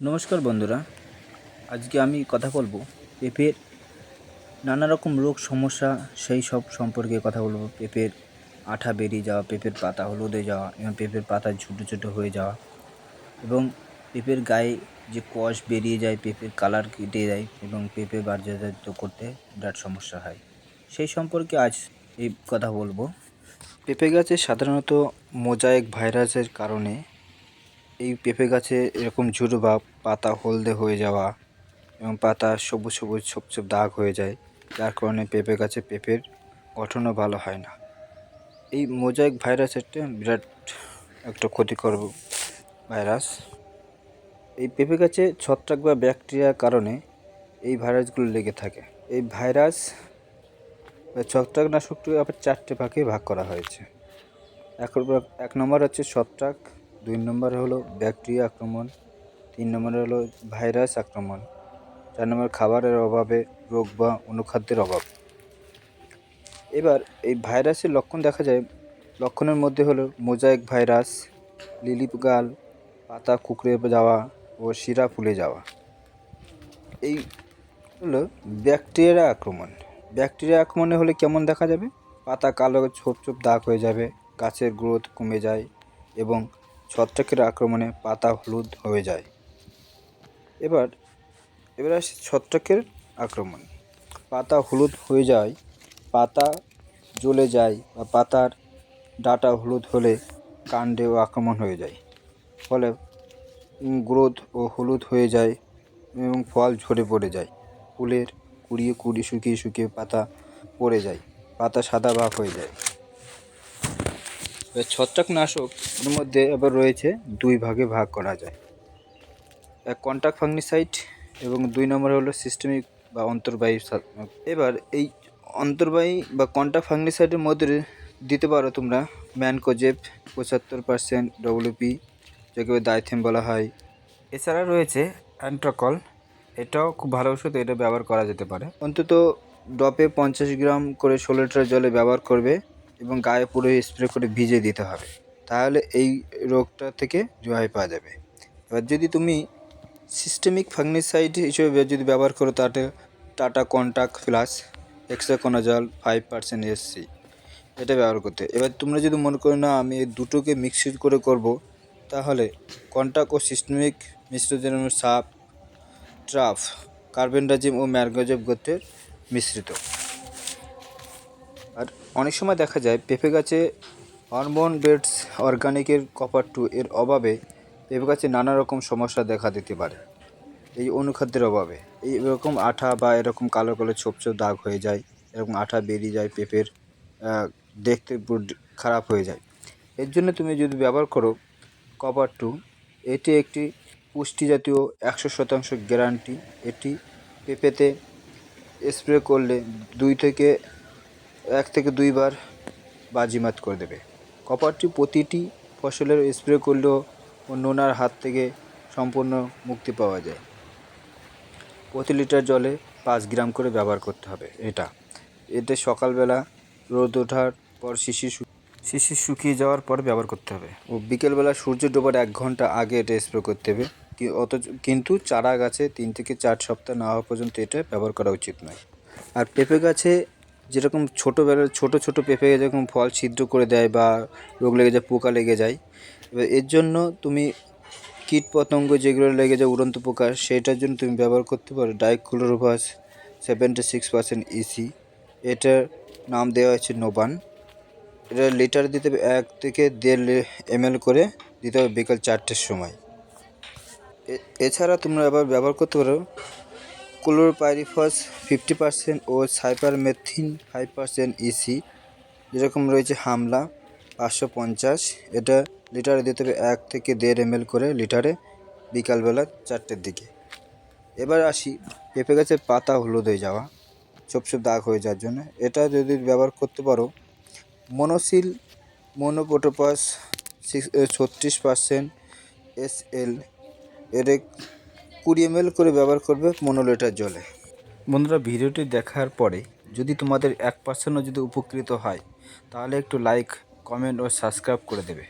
নমস্কার বন্ধুরা, আজকে আমি কথা বলব পেঁপের নানা রকম রোগ সমস্যা, সেই সব সম্পর্কে কথা বলব। পেঁপের আঠা বেরিয়ে যাওয়া, পেঁপের পাতা হলুদে যাওয়া এবং পেঁপের পাতা ছোটো ছোটো হয়ে যাওয়া এবং পেঁপের গায়ে যে কষ বেরিয়ে যায়, পেঁপের কালার কেটে যায় এবং পেঁপে বাজারজাত করতে বিরাট সমস্যা হয়। সেই সম্পর্কে আজ এই কথা বলব। পেঁপে গাছে সাধারণত মোজাইক ভাইরাসের কারণে এই পেঁপে গাছে এরকম ঝুরো বা পাতা হলদে হয়ে যাওয়া এবং পাতা সবুজ সবুজ ছোপ ছোপ দাগ হয়ে যায়, যার কারণে পেঁপে গাছে পেঁপের গঠনও ভালো হয় না। এই মোজাইক ভাইরাস একটা বিরাট একটা ক্ষতিকর ভাইরাস। এই পেঁপে গাছে ছত্রাক বা ব্যাকটেরিয়ার কারণে এই ভাইরাসগুলো লেগে থাকে। এই ভাইরাস বা ছত্রাকনাশকটি আবার চারটে ভাগে ভাগ করা হয়েছে। এক এক নম্বর হচ্ছে ছত্রাক দুই নম্বর হলো ব্যাকটেরিয়া আক্রমণ, তিন নম্বরে হলো ভাইরাস আক্রমণ, চার নম্বর খাবারের অভাবে রোগ বা অনুখাদ্যের অভাব। এবার এই ভাইরাসের লক্ষণ দেখা যায়, লক্ষণের মধ্যে হলো মোজাইক ভাইরাস লিলি গাল, পাতা কুকড়ে যাওয়া ও শিরা ফুলে যাওয়া। এই হলো ব্যাকটেরিয়া আক্রমণ। ব্যাকটেরিয়া আক্রমণে হলে কেমন দেখা যাবে? পাতা কালো, ছোপ ছোপ দাগ হয়ে যাবে, গাছের গ্রোথ কমে যায় এবং ছত্রাকের আক্রমণে পাতা হলুদ হয়ে যায়। এবার এবার আসি ছত্রাকের আক্রমণ। পাতা হলুদ হয়ে যায়, পাতা জ্বলে যায় বা পাতার ডাটা হলুদ হলে কাণ্ডেও আক্রমণ হয়ে যায়। ফলে গ্রোথ ও হলুদ হয়ে যায় এবং ফল ঝরে পড়ে যায়। ফুলের কুড়িয়ে কুড়ি শুকিয়ে শুকিয়ে পাতা পড়ে যায়, পাতা সাদা ভাব হয়ে যায়। ছত্রাকনাশক এর মধ্যে আবার রয়েছে দুই ভাগে ভাগ করা যায়। এক কন্টাক্ট ফাঙ্গিসাইড এবং দুই নম্বর হলো সিস্টেমিক বা অন্তর্বাহী এবার এই অন্তর্বাহী বা কন্টাক্ট ফাঙ্গিসাইডের মধ্যে দিতে পারো তোমরা ম্যানকোজেব পঁচাত্তর পার্সেন্ট ডব্লিউপি যাকে দাইথেম বলা হয়। এছাড়া রয়েছে অ্যান্ট্রাকল এটাও খুব ভালো ওষুধ, এটা ব্যবহার করা যেতে পারে। অন্তত ডপে পঞ্চাশ গ্রাম করে ষোলো লিটার জলে ব্যবহার করবে। এবং গায়ে পুরো স্প্রে করে ভিজে দিতে হবে। তাহলে এই রোগটা থেকে রেহাই পাওয়া যাবে। এবার যদি তুমি সিস্টেমিক ফাঙ্গিসাইড হিসেবে যদি ব্যবহার করো তাতে Tata contact plus hexaconazole five percent SC এটা ব্যবহার করতে। এবার তোমরা যদি মনে করো, না, আমি এই দুটোকে মিক্সড করে করব, তাহলে কন্টাক্ট ও সিস্টেমিক মিশ্রিত সাপ ট্রাফ কার্বেন্ডাজিম ও ম্যারগোজেব গোত্রের মিশ্রিত। আর অনেক সময় দেখা যায় পেঁপে গাছে হরমোন বেডস অর্গানিকের কপার টু এর অভাবে পেঁপে গাছে নানা রকম সমস্যা দেখা দিতে পারে। এই অনুখাদ্যের অভাবে। এই এরকম আঠা বা এরকম কালো কালো ছোপ ছোপ দাগ হয়ে যায়, এরকম আঠা বেরিয়ে যায় পেঁপের দেখতে খারাপ হয়ে যায়। এর জন্য তুমি যদি ব্যবহার করো কপার টু এটি একটি পুষ্টি জাতীয় একশো শতাংশ গ্যারান্টি এটি পেঁপেতে স্প্রে করলে দুই থেকে এক থেকে দুইবার বাজিমাত করে দেবে। কপারটি প্রতিটি ফসলের স্প্রে করলেও নোনার হাত থেকে সম্পূর্ণ মুক্তি পাওয়া যায়। প্রতি লিটার জলে পাঁচ গ্রাম করে ব্যবহার করতে হবে এটা। এতে সকালবেলা রোদ ওঠার পর শিশি শিশি শুকিয়ে যাওয়ার পর ব্যবহার করতে হবে। ও বিকেলবেলা সূর্য ডোবার এক ঘণ্টা আগে এটা স্প্রে করতে হবে। অথচ কিন্তু চারা গাছে তিন থেকে চার সপ্তাহ না হওয়া পর্যন্ত এটা ব্যবহার করা উচিত নয়। আর পেঁপে গাছে যেরকম ছোটোবেলার ছোটো ছোটো পেঁপে যেরকম ফল ছিদ্র করে দেয় বা রোগ লেগে যায়, পোকা লেগে যায়, এবার এর জন্য তুমি কীট পতঙ্গ যেগুলো লেগে যায়, উড়ন্ত পোকা, সেটার জন্য তুমি ব্যবহার করতে পারো dichlorvos seventy six percent EC এটার নাম দেওয়া হয়েছে নোবান। এটা লিটার দিতে হবে এক থেকে দেড় এমএল করে দিতে হবে বিকাল চারটের সময়। এছাড়া তোমরা আবার ব্যবহার করতে পারো ক্লোরোপাইরিফস ফিফটি পার্সেন্ট ও সাইপারমেথিন ফাইভ পার্সেন্ট ইসি যেরকম রয়েছে হামলা, পাঁচশো পঞ্চাশ। এটা লিটারে দিতে হবে এক থেকে দেড় এমএল করে লিটারে বিকালবেলা চারটের দিকে। এবার আসি, পেঁপে গাছের পাতা হলুদ হয়ে যাওয়া ছোপ ছোপ দাগ হয়ে যাওয়ার জন্য। এটা যদি ব্যবহার করতে পারো, মনোসিল মোনোপোটোপাস, সিক্স ছত্রিশ পার্সেন্ট এস এল এর কুড়ি এমএল করে ব্যবহার করবে পনেরো লিটার জলে। বন্ধুরা, ভিডিওটি দেখার পরে যদি তোমাদের এক পার্সেন্টও যদি উপকৃত হয়, তাহলে একটু লাইক কমেন্ট ও সাবস্ক্রাইব করে দেবে।